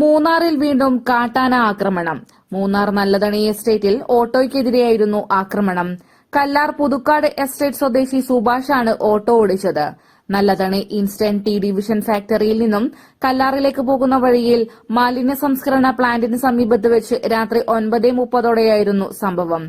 മൂന്നാറിൽ വീണ്ടും കാട്ടാന ആക്രമണം. മൂന്നാർ നല്ലതണി എസ്റ്റേറ്റിൽ ഓട്ടോയ്ക്കെതിരെയായിരുന്നു ആക്രമണം. കല്ലാർ പുതുക്കാട് എസ്റ്റേറ്റ് സ്വദേശി സുഭാഷാണ് ഓട്ടോ ഓടിച്ചത്. നല്ലതണി ഇൻസ്റ്റന്റ് ടി ഡിവിഷൻ ഫാക്ടറിയിൽ നിന്നും കല്ലാറിലേക്ക് പോകുന്ന വഴിയിൽ മാലിന്യ സംസ്കരണ പ്ലാന്റിന് സമീപത്ത് വെച്ച് രാത്രി ഒൻപതേ മുപ്പതോടെയായിരുന്നു സംഭവം.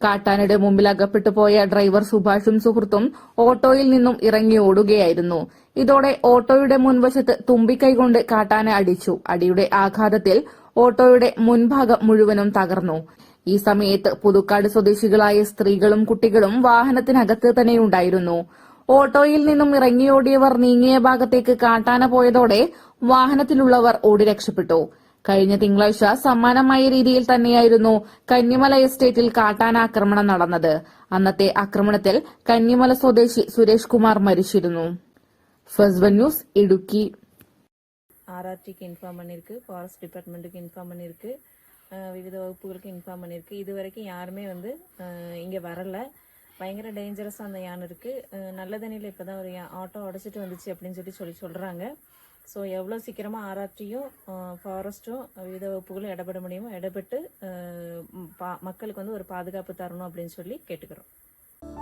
കാട്ടാനയുടെ മുമ്പിൽ അകപ്പെട്ടു പോയ ഡ്രൈവർ സുഭാഷും സുഹൃത്തും ഓട്ടോയിൽ നിന്നും ഇറങ്ങി ഓടുകയായിരുന്നു. ഇതോടെ ഓട്ടോയുടെ മുൻവശത്ത് തുമ്പിക്കൈ കൊണ്ട് കാട്ടാന അടിച്ചു. അടിയുടെ ആഘാതത്തിൽ ഓട്ടോയുടെ മുൻഭാഗം മുഴുവനും തകർന്നു. ഈ സമയത്ത് പുതുക്കാട് സ്വദേശികളായ സ്ത്രീകളും കുട്ടികളും വാഹനത്തിനകത്ത് തന്നെയുണ്ടായിരുന്നു. ഓട്ടോയിൽ നിന്നും ഇറങ്ങിയോടിയവർ നീങ്ങിയ ഭാഗത്തേക്ക് കാട്ടാന പോയതോടെ വാഹനത്തിലുള്ളവർ ഓടി രക്ഷപ്പെട്ടു. കഴിഞ്ഞ തിങ്കളാഴ്ച സമാനമായ രീതിയിൽ തന്നെയായിരുന്നു കന്നിമല എസ്റ്റേറ്റിൽ കാട്ടാനാക്രമണം നടന്നത് അന്നത്തെ ആക്രമണത്തിൽ കന്നിമല സ്വദേശി സുരേഷ് കുമാർ മരിച്ചിരുന്നു ഫസ്ബൻ ന്യൂസ് ഇടുക്കി ஆர்ஆர்டிக்கு இன்ஃபார்ம் பண்ணியிருக்கு ஃபாரஸ்ட் டிபார்ட்மெண்ட்டுக்கு இன்ஃபார்ம் பண்ணியிருக்கு அஹ் விவித வகுப்புகளுக்கு இன்ஃபார்ம் பண்ணியிருக்கு இது வரைக்கும் யாருமே வந்து இங்கே வரல பயங்கர டேஞ்சரஸாக அந்த யானை இருக்குது நல்ல தண்ணியில் இப்போ தான் ஒரு யா- ஆட்டோ உடச்சிட்டு வந்துச்சு அப்படின்னு சொல்லி சொல்லி சொல்கிறாங்க ஸோ எவ்வளோ சீக்கிரமாக ஆராய்ச்சியும் ஃபாரஸ்ட்டும் வித வகுப்புகளும் இடப்பட முடியுமோ இடப்பட்டு பா- மக்களுக்கு வந்து ஒரு பாதுகாப்பு தரணும் அப்படின்னு சொல்லி கேட்டுக்கிறோம்.